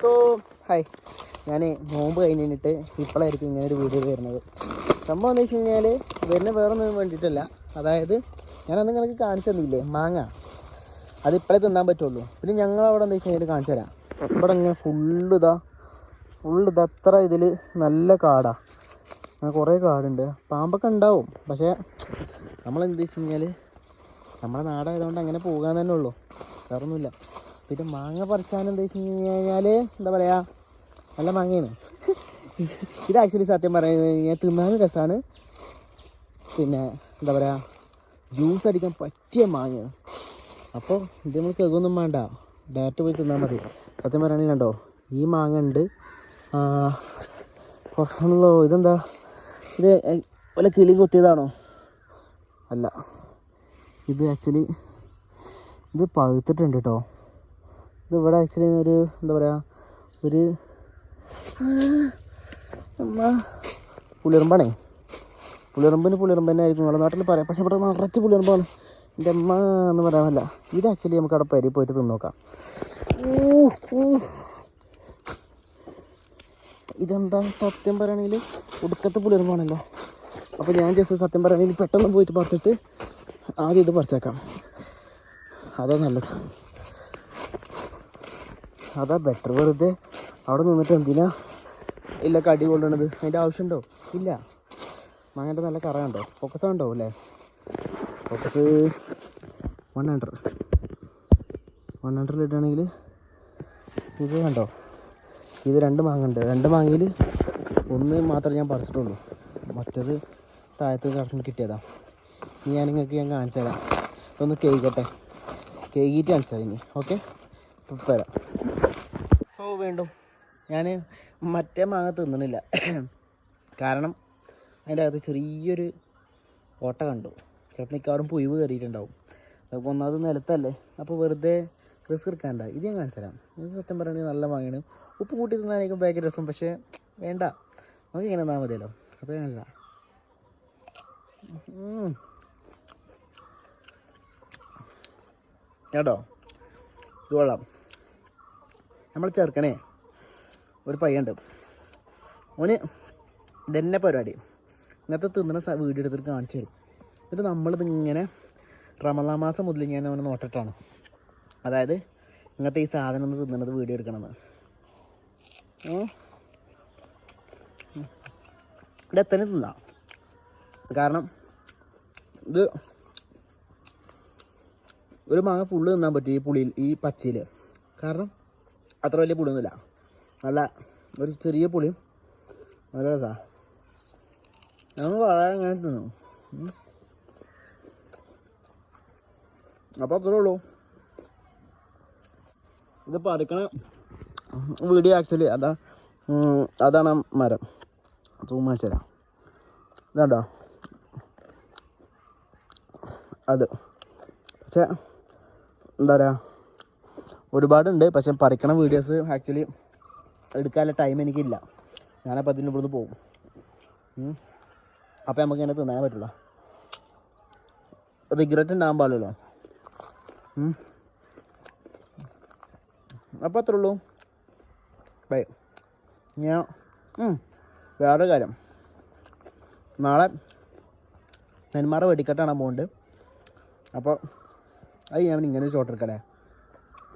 So hi ഞാൻ നോമ്പ് കഴിഞ്ഞിട്ട് ഇപ്പോഴായിരിക്കും ഇങ്ങനെ ഒരു വീഡിയോ വരുന്നത്. സംഭവം എന്താ വെച്ച് കഴിഞ്ഞാൽ വരുന്ന വേറൊന്നും വേണ്ടിയിട്ടല്ല. അതായത് ഞാനന്ന് കണക്ക് കാണിച്ചു തന്നില്ലേ മാങ്ങ. അത് ഇപ്പോഴേ തിന്നാൻ പറ്റുള്ളൂ. പിന്നെ ഞങ്ങൾ അവിടെ എന്താ വെച്ച് കഴിഞ്ഞാൽ കാണിച്ചു തരാം. ഇവിടെ ഇങ്ങനെ ഫുള്ള് ഇതാ ഫുള്ള് ഇത് അത്ര ഇതിൽ നല്ല കാടാ. അങ്ങനെ കുറേ കാടുണ്ട്. പാമ്പൊക്കെ ഉണ്ടാവും. പക്ഷേ നമ്മളെന്ത് വെച്ച് കഴിഞ്ഞാൽ നമ്മുടെ നാടായതുകൊണ്ട് അങ്ങനെ പോകാൻ തന്നെ ഉള്ളൂ. വേറൊന്നുമില്ല. പിന്നെ മാങ്ങ പറിച്ചാൻ എന്താ വെച്ച് കഴിഞ്ഞാൽ എന്താ പറയുക നല്ല മാങ്ങയാണ്. ഇത് ആക്ച്വലി സത്യം പറയുന്നത് കഴിഞ്ഞാൽ തിന്നാനും രസമാണ് പിന്നെ എന്താ പറയുക ജ്യൂസ് അടിക്കാൻ പറ്റിയ മാങ്ങയാണ്. അപ്പോൾ ഇത് നമ്മൾ കേൾക്കൊന്നും വേണ്ട. ഡയറക്റ്റ് പോയി തിന്നാൽ മതി. സത്യം പറയുകയാണെങ്കിൽ കണ്ടോ? ഈ മാങ്ങ ഉണ്ട്. കുറച്ചാണല്ലോ. ഇതെന്താ? ഇത് വല്ല കിളി കൊത്തിയതാണോ? അല്ല. ഇത് ആക്ച്വലി ഇത് പഴുത്തിട്ടുണ്ട് കേട്ടോ ഇത് ഇവിടെ ആക്ച്വലി ഒരു എന്താ പറയുക ഒരു പുളിയറമ്പാണേ. പുളിയറമ്പിന് പുളിയറമ്പ് തന്നെ ആയിരിക്കും. നമ്മുടെ നാട്ടിൽ പറയാം. പക്ഷെ ഇവിടെ നിറച്ച് പുളിയറമ്പാണ്. എന്റെ അമ്മ എന്ന് പറയാനല്ല ഇത് ആക്ച്വലി നമുക്ക് അവിടെ പരി പോയിട്ട് തിന്ന് നോക്കാം. ഇതെന്താ സത്യം പറയുകയാണെങ്കിൽ ഒടുക്കത്തെ പുളിയറമ്പാണല്ലോ. അപ്പോൾ ഞാൻ ജസ്റ്റ് സത്യം പറയുകയാണെങ്കിൽ പെട്ടെന്ന് പോയിട്ട് പറിച്ചിട്ട് ആദ്യം ഇത് പറിച്ചേക്കാം. അതാ നല്ലത്. അതാ ബെറ്റർ വെറുതെ അവിടെ നിന്നിട്ട് എന്തിനാ ഇല്ല കടി കൊണ്ടുവന്നത്? അതിന്റെ ആവശ്യമുണ്ടോ? ഇല്ല. മാങ്ങേന്റെ നല്ല കറ കണ്ടോ? ഫോക്കസ് ഉണ്ടോ അല്ലേ? Focus one hundred one hundred ഇട്ടാണെങ്കിൽ ഇത് കണ്ടോ? ഇത് രണ്ട് മാങ്ങ ഉണ്ട്. രണ്ട് മാങ്ങയിൽ ഒന്ന് മാത്രമേ ഞാൻ പറിച്ചിട്ടുള്ളൂ. മറ്റത് താഴത്ത് കറക്റ്റ് കിട്ടിയതാ. ഇനി ഞാൻ നിങ്ങൾക്ക് ഞാൻ കാണിച്ചു തരാം ഒന്ന് കേൾക്കട്ടെ കേൾക്കിയിട്ട് കാണിച്ചു തരാം ഇനി. ഓക്കെ ഇപ്പം വരാം. സോ വീണ്ടും ഞാൻ മറ്റേ മാങ്ങ തിന്നണില്ല. കാരണം അതിന്റെ അകത്ത് ചെറിയൊരു ഓട്ട കണ്ടു. ചിലപ്പോൾ മിക്കവാറും പുയിവ് കയറിയിട്ടുണ്ടാവും. അപ്പോൾ ഒന്നാമത് നിലത്തല്ലേ? അപ്പോൾ വെറുതെ റിസ്ക് എടുക്കാണ്ട. ഇത് ഞാൻ കാണിച്ചു ഇത് സത്യം പറയുകയാണെങ്കിൽ നല്ല മാങ്ങയാണ്. ഉപ്പ് കൂട്ടി തിന്നാനായിരിക്കും ഭയങ്കര രസം. പക്ഷേ വേണ്ട. നമുക്ക് ഇങ്ങനെ തന്നാൽ മതിയല്ലോ. അപ്പോൾ ഞാൻ കാണിച്ചു കേട്ടോ? ഇത് കൊള്ളാം. നമ്മൾ ചേർക്കണേ. ഒരു പയ്യുണ്ട്. ഓന് ഇതന്നെ പരിപാടി. ഇങ്ങനത്തെ തിന്നണ വീഡിയോ എടുത്തിട്ട് കാണിച്ചു തരും. എന്നിട്ട് നമ്മളിത് ഇങ്ങനെ റമലാ മാസം മുതൽ ഞാൻ അവനെ നോട്ടിട്ടാണ്. അതായത് ഇങ്ങനത്തെ ഈ സാധനം ഒന്ന് തിന്നണത് വീഡിയോ എടുക്കണമെന്ന് ഓ ഇത് എത്തന്നെ തിന്നാം. കാരണം ഇത് ഒരു മാങ്ങ ഫുള്ള് തിന്നാൻ പറ്റും ഈ പുളിയിൽ ഈ പച്ചയിൽ കാരണം അത്ര വലിയ പുളിയൊന്നുമില്ല. നല്ല ഒരു ചെറിയ പുളിയും നല്ല രസമാണ് ഞങ്ങൾ വളരെ അങ്ങനെ തിന്നു. അപ്പോൾ അത്രേ ഉള്ളൂ. ഇത് പറിക്കണ വീഡിയോ ആക്ച്വലി അതാ അതാണ് മരം. തൂമ്മ തരാം. ഇതാണ്ടോ? അത്. പക്ഷേ എന്താ പറയുക ഒരുപാടുണ്ട്. പക്ഷെ പറിക്കണ വീഡിയോസ് ആക്ച്വലി എടുക്കാനുള്ള ടൈം എനിക്കില്ല. ഞാനപ്പോൾ അതിന് ഇവിടുന്ന് പോകും അപ്പോൾ നമുക്ക് ഇങ്ങനെ തിന്നാൻ പറ്റില്ല റിഗ്രറ്റ് ഉണ്ടാകാൻ പാടില്ലല്ലോ. അപ്പോൾ അത്രേ ഉള്ളൂ. ബൈ ഞാൻ വേറെ കാര്യം. നാളെ നെന്മാറ വെടിക്കെട്ടാണ് പോകുന്നുണ്ട് അപ്പോൾ അത് ഞാൻ ഇങ്ങനെ ഷോട്ട് എടുക്കല്ലേ?